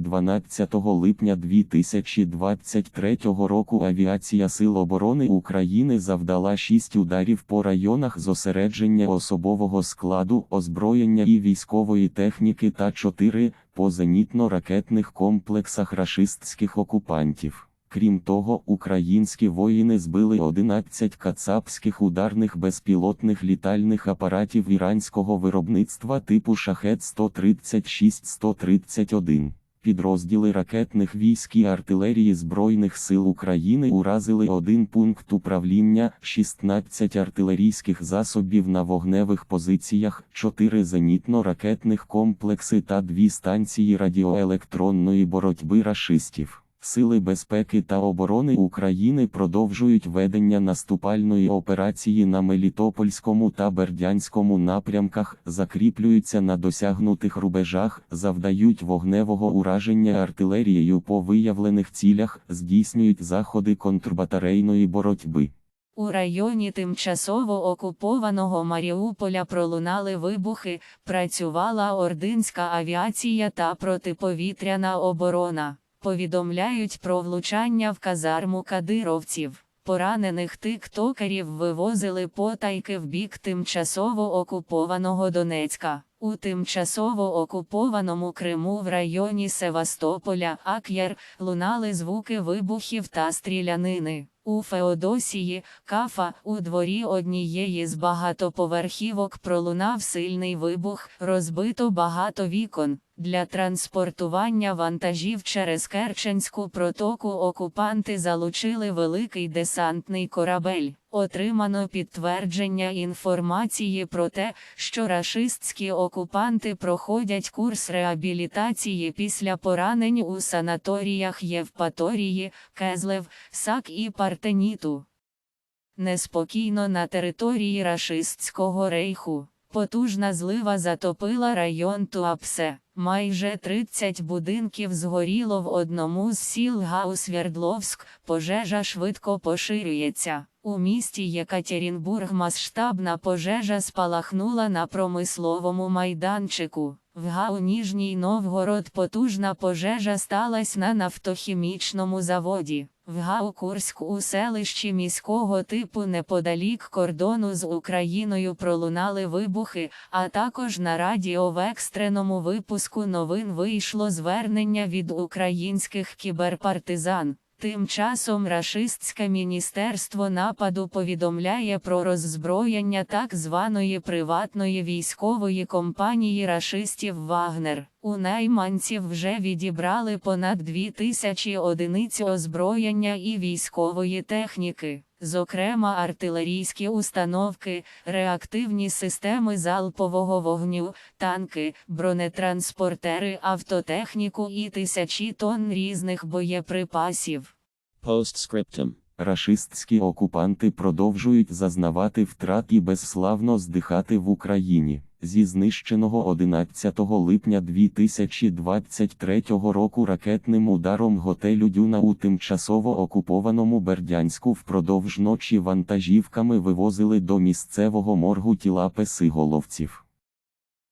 12 липня 2023 року Авіація Сил оборони України завдала 6 ударів по районах зосередження особового складу, озброєння і військової техніки та 4 по зенітно-ракетних комплексах рашистських окупантів. Крім того, українські воїни збили 11 кацапських ударних безпілотних літальних апаратів іранського виробництва типу Шахет 136-131. Підрозділи ракетних військ і артилерії Збройних сил України уразили один пункт управління, 16 артилерійських засобів на вогневих позиціях, 4 зенітно-ракетних комплекси та 2 станції радіоелектронної боротьби рашистів. Сили безпеки та оборони України продовжують ведення наступальної операції на Мелітопольському та Бердянському напрямках, закріплюються на досягнутих рубежах, завдають вогневого ураження артилерією по виявлених цілях, здійснюють заходи контрбатарейної боротьби. У районі тимчасово окупованого Маріуполя пролунали вибухи, працювала ординська авіація та протиповітряна оборона. Повідомляють про влучання в казарму кадировців. Поранених тиктокерів вивозили потайки в бік тимчасово окупованого Донецька. У тимчасово окупованому Криму в районі Севастополя, Ак'єр, лунали звуки вибухів та стрілянини. У Феодосії, Кафа, у дворі однієї з багатоповерхівок пролунав сильний вибух, розбито багато вікон. Для транспортування вантажів через Керченську протоку окупанти залучили великий десантний корабель. Отримано підтвердження інформації про те, що рашистські окупанти проходять курс реабілітації після поранень у санаторіях Євпаторії, Кезлев, Сак і Партеніту. Неспокійно на території рашистського рейху. Потужна злива затопила район Туапсе. Майже 30 будинків згоріло в одному з сіл Гаусвердловськ. Пожежа швидко поширюється. У місті Єкатерінбург масштабна пожежа спалахнула на промисловому майданчику. В ГАУ Ніжній Новгород потужна пожежа сталася на нафтохімічному заводі. В ГАУ Курськ у селищі міського типу неподалік кордону з Україною пролунали вибухи, а також на радіо в екстреному випуску новин вийшло звернення від українських кіберпартизан. Тим часом рашистське міністерство нападу повідомляє про роззброєння так званої приватної військової компанії рашистів Вагнер. У найманців вже відібрали понад дві тисячі одиниць озброєння і військової техніки, зокрема артилерійські установки, реактивні системи залпового вогню, танки, бронетранспортери, автотехніку і тисячі тонн різних боєприпасів. Постскриптум. Рашистські окупанти продовжують зазнавати втрат і безславно здихати в Україні. Зі знищеного 11 липня 2023 року ракетним ударом готелю Дюна у тимчасово окупованому Бердянську впродовж ночі вантажівками вивозили до місцевого моргу тіла песиголовців.